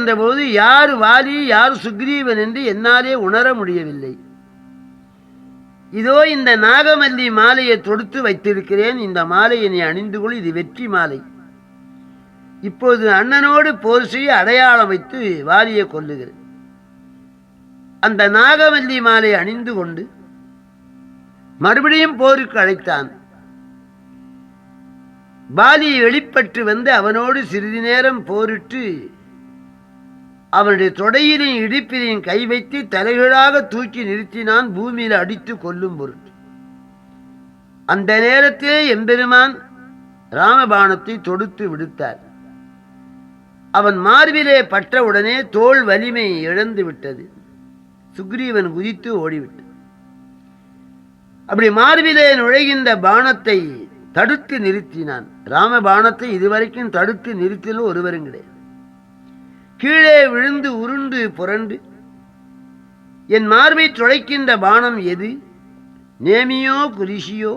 இருக்கின்ற போது யார் வாலி யார் சுக்ரீவன் என்று என்னாலே உணர முடியவில்லை. இதோ இந்த நாகமல்லி மாலையை தொடுத்து வைத்திருக்கிறேன். இந்த மாலையை நீ அணிந்து கொள் இது வெற்றி மாலை. இப்போது அண்ணனோடு போர் செய்ய அடையாளம் வைத்து வாலியை கொள்ளுகிறேன் அந்த நாகமல்லி மாலை அணிந்து கொண்டு மறுபடியும் போருக்கு அழைத்தான். பாலி வெளிப்பட்டு வந்து அவனோடு சிறிது நேரம் போரிட்டு அவனுடைய தொடையிலையும் இடிப்பிலையும் கை வைத்து தலைகளாக தூக்கி நிறுத்தினான் பூமியில் அடித்து கொல்லும் பொருட்டு அந்த நேரத்திலே எம்பெருமான் ராமபாணத்தை தொடுத்து விடுத்தார். அவன் மார்பிலே பற்றவுடனே தோல் வலிமை இழந்து விட்டது. சுக்ரீவன் குதித்து ஓடிவிட்டான். அப்படி மார்பிலே நுழைகின்ற பாணத்தை தடுத்து நிறுத்தினான். ராம பாணத்தை இதுவரைக்கும் தடுத்து நிறுத்திலும் ஒருவரும் கிடையாது. கீழே விழுந்து உருண்டு புரண்டு. என் மார்பை துளைக்கின்ற பானம் எது? நேமியோ குரிசியோ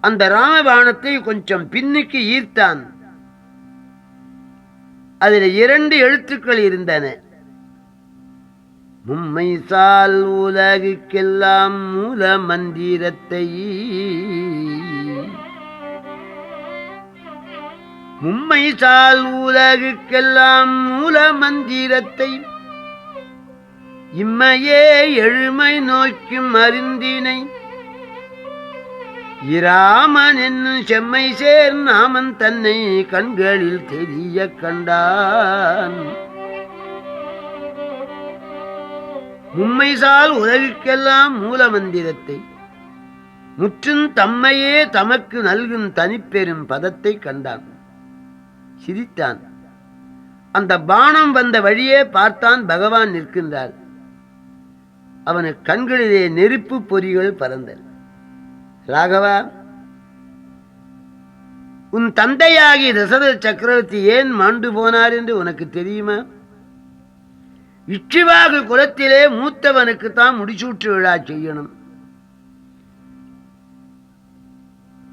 அந்த ராமபானத்தை கொஞ்சம் பின்னுக்கு ஈர்த்தான். அதில் இரண்டு எழுத்துக்கள் இருந்தன. மும்மை சால் உலகுக்கெல்லாம் மூல மந்திரத்தை மும்மை சால் உலகுக்கெல்லாம் மூல மந்திரத்தை இம்மையே எழுமை நோக்கும் அருந்தினை இராமன் என்னும் செம்மை சேர் நாமன் தன்னை கண்களில் தெரிய கண்டான். மும்மைசால் உலகுக்கெல்லாம் மூல மந்திரத்தை முற்றும் தம்மையே தமக்கு நல்கும் தனிப்பெரும் பதத்தை கண்டான். சிரித்தான். அந்த பானம் வந்த வழியே பார்த்தான் பகவான் நிற்கின்றார். அவனு கண்களிலே நெருப்பு பொறிகள் பறந்தன. ராகவா உன் தந்தையாகி தசரத சக்கரவர்த்தி ஏன் மாண்டு போனார் என்று உனக்கு தெரியுமா? இச்சிவாகு குலத்திலே மூத்தவனுக்கு தான் முடிசூட்டு விழா செய்யணும்.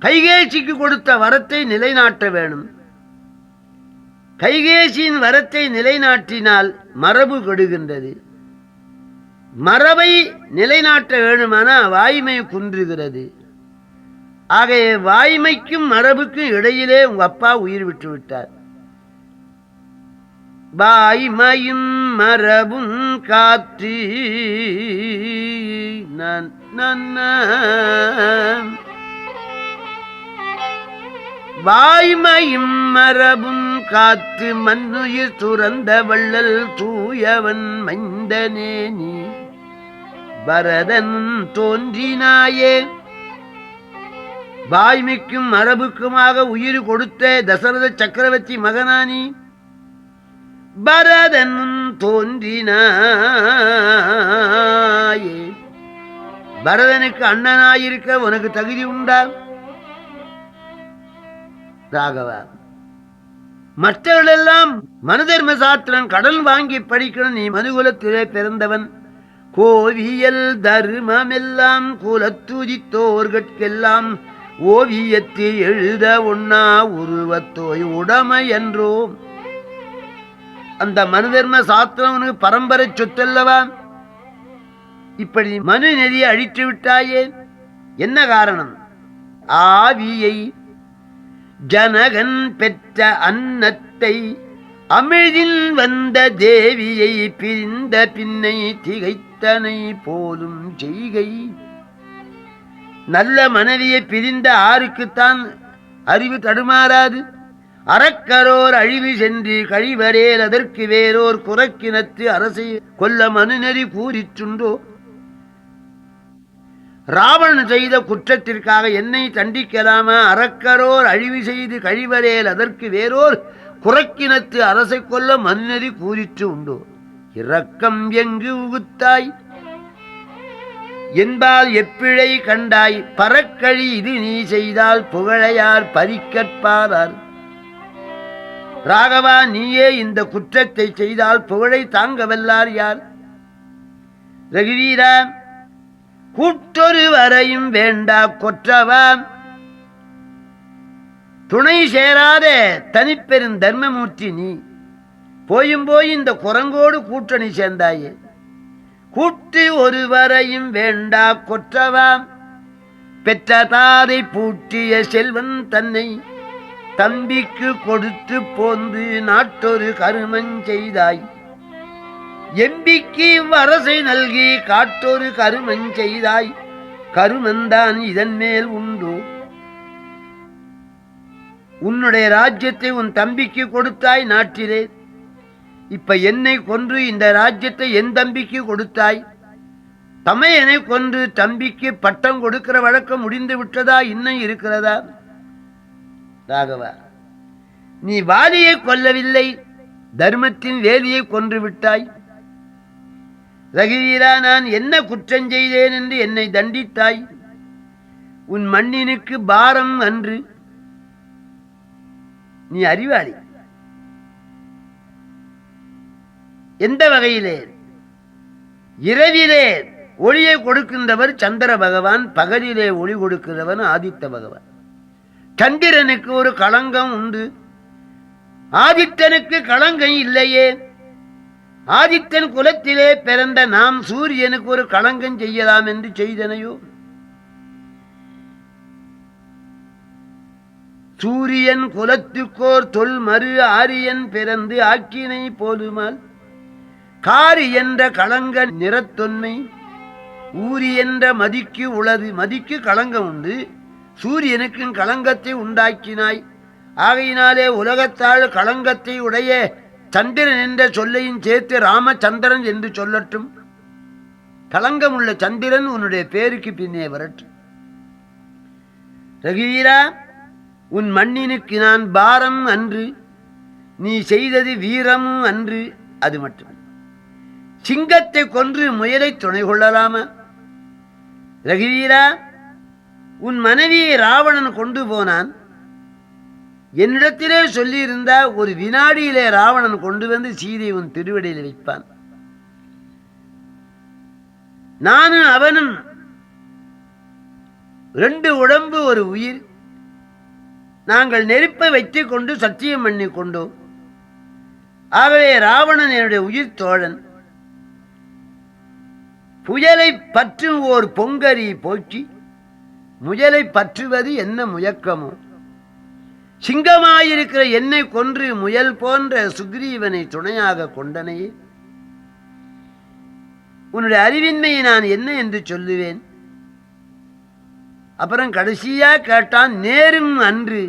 கைகேசிக்கு கொடுத்த வரத்தை நிலைநாட்ட வேணும். கைகேசியின் வரத்தை நிலைநாட்டினால் மரபு கெடுகின்றது. மரபை நிலைநாட்ட வேண்டுமானால் வாய்மை குன்றுகிறது. ஆகைய வாய்மைக்கும் மரபுக்கும் இடையிலே உங்க அப்பா உயிர் விட்டு விட்டார். வாய்மையும் மரபும் காற்று. நான் வாய்மையும் மரபும் காத்து மண்ணுயிர் துறந்த வள்ளல் தூயவன் மைந்தனே நீ. பரதன் தோன்றினாயே. வாய்மைக்கும் மரபுக்குமாக உயிர் கொடுத்த தசரத சக்கரவர்த்தி மகனானி. பரதன் தோன்றினாயே. பரதனுக்கு அண்ணனாயிருக்க உனக்கு தகுதி உண்டா? ராகவா. மற்றவர்களெல்லாம் மனதர்ம சாத்திரன் கடன் வாங்கி படிக்கணும். நீ மனுகுலத்திலே பிறந்தவன். கோவியல் தர்மமெல்லாம் குலத்துதித்தோர்கட்கெல்லாம் ஓவியத்தை எழுத உண்ணா உருவத்தோய் உடமை என்றோ. அந்த மனுதர்ம சாஸ்திரவனுக்கு பரம்பரை சொத்தல்லவா? இப்படி மனு நெறியை அழித்து விட்டாயே. என்ன காரணம்? ஆவியை ஜனகன் பெற்ற அன்னத்தை அமிழில் வந்த தேவியை பிரிந்த பின்னை திகைத்தனை போலும் செய்கை. நல்ல மனைவியை பிரிந்த ஆருக்குத்தான் அறிவு தடுமாறாது. அறக்கரோர் அழிவு சென்று கழிவரேல் அதற்கு வேறோர் குறக்கினத்து அரசை கொல்ல மனுநெறி கூறிச்சுண்டோ? ராவணன் செய்த குற்றத்திற்காக என்னை தண்டிக்கலாமா அறக்கரோர் அழிவு செய்து கழிவரேல் அதற்கு வேறோர் குறைக்கினத்து அரசை கொல்ல மன்னதி கூறிற்று உண்டோ. இரக்கம் எங்கு உகுத்தாய்? என்பால் எப்பிழை கண்டாய்? பறக்கழி இது நீ செய்தால் புகழையார் பறிக்கற்பாரார் ராகவா நீயே இந்த குற்றத்தை செய்தால் புகழை தாங்க வல்லார் யார்? ரகுவீரா கூட்டொரு வரையும் வேண்டா கொற்றவா? துணை சேராத தனிப்பெரும் தர்மமூர்த்தி நீ. போயும் போய் இந்த குரங்கோடு கூட்டணி சேர்ந்தாயே. கூட்டு ஒருவரையும் வேண்டா கொற்றவா? பெற்ற தாரை பூட்டிய செல்வன் தன்னை தம்பிக்கு கொடுத்து போந்து நாட்டொரு கருமஞ் செய்தாய். எம்பிக்கு வரசை நல்கி காட்டொரு கருமன் செய்தாய். கருமந்தான் இதன் மேல் உண்டு. உன்னுடைய ராஜ்யத்தை உன் தம்பிக்கு கொடுத்தாய் நாட்டிலே. இப்ப என்னை கொன்று இந்த ராஜ்யத்தை என் தம்பிக்கு கொடுத்தாய். தமையனை கொன்று தம்பிக்கு பட்டம் கொடுக்கிற வழக்கம் முடிந்து விட்டதா இன்னும் இருக்கிறதா? ராகவா நீ வாலியை கொல்லவில்லை. தர்மத்தின் வேலியை கொன்று விட்டாய். ரகிரீரா நான் என்ன குற்றம் செய்தேன் என்று என்னை தண்டித்தாய்? உன் மண்ணினுக்கு பாரம் அன்று. நீ அறிவாளி. எந்த வகையிலே? இரவிலே ஒளியை கொடுக்கின்றவர் சந்திர பகவான் பகலிலே ஒளி கொடுக்கிறவன் ஆதித்த பகவான். சந்திரனுக்கு ஒரு களங்கம் உண்டு. ஆதித்தனுக்கு களங்கம் இல்லையே. ஆதித்தன் குலத்திலே பிறந்த நாம் சூரியனுக்கு ஒரு களங்கம் செய்யலாம் என்று செய்தனையோ? சூரியன் குலத்துக்கோர் தொல் மறு ஆரியன் பிறந்து ஆக்கினை போதுமால் காரி என்ற களங்க நிறத்தொன்மை ஊரி என்ற மதிக்கு உளது மதிக்கு களங்கம் உண்டு சூரியனுக்கும் களங்கத்தை உண்டாக்கினாய். ஆகையினாலே உலகத்தால் களங்கத்தை உடைய சந்திரன் என்ற சொல்லையும் சேர்த்து ராமச்சந்திரன் என்று சொல்லட்டும். களங்கம் உள்ள சந்திரன் உன்னுடைய பேருக்கு பின்னே வரட்டும். ரகுவீரா உன் மண்ணினுக்கு நான் பாரம் அன்று நீ செய்தது வீரம் அன்று அது மட்டும். சிங்கத்தை கொன்று முயலை துணை கொள்ளலாமா? ரகுவீரா உன் மனைவியை ராவணன் கொண்டு போனான். என்னிடத்திலே சொல்லியிருந்த ஒரு வினாடியிலே ராவணன் கொண்டு வந்து சீதையை உன் திருவடியில் வைப்பான். நானும் அவனும் ரெண்டு உடம்பு ஒரு உயிர். நாங்கள் நெருப்பை வைத்துக் கொண்டு சத்தியம் பண்ணி கொண்டோம். ஆகவே ராவணன் என்னுடைய உயிர் தோழன். புயலை பற்றும் ஓர் பொங்கரி போற்றி முயலை பற்றுவது என்ன முயக்கமோ? சிங்கமாயிருக்கிற என்னை கொன்று முயல் போன்ற சுக்ரீவனை துணையாக கொண்டனையே உன்னுடைய அறிவின்மையை நான் என்ன என்று சொல்லுவேன்? அப்புறம் கடைசியா கேட்டான் நேரும் அன்று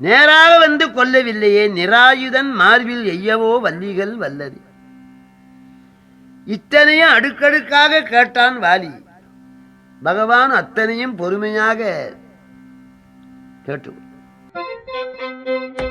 நேராக வந்து கொல்லவில்லையே நிராயுதன் மார்பில் எய்யவோ வல்லிகள் வல்லது. இத்தனையும் அடுக்கடுக்காக கேட்டான் வாலி. பகவான் அத்தனையும் பொறுமையாக கேட்டு Thank you.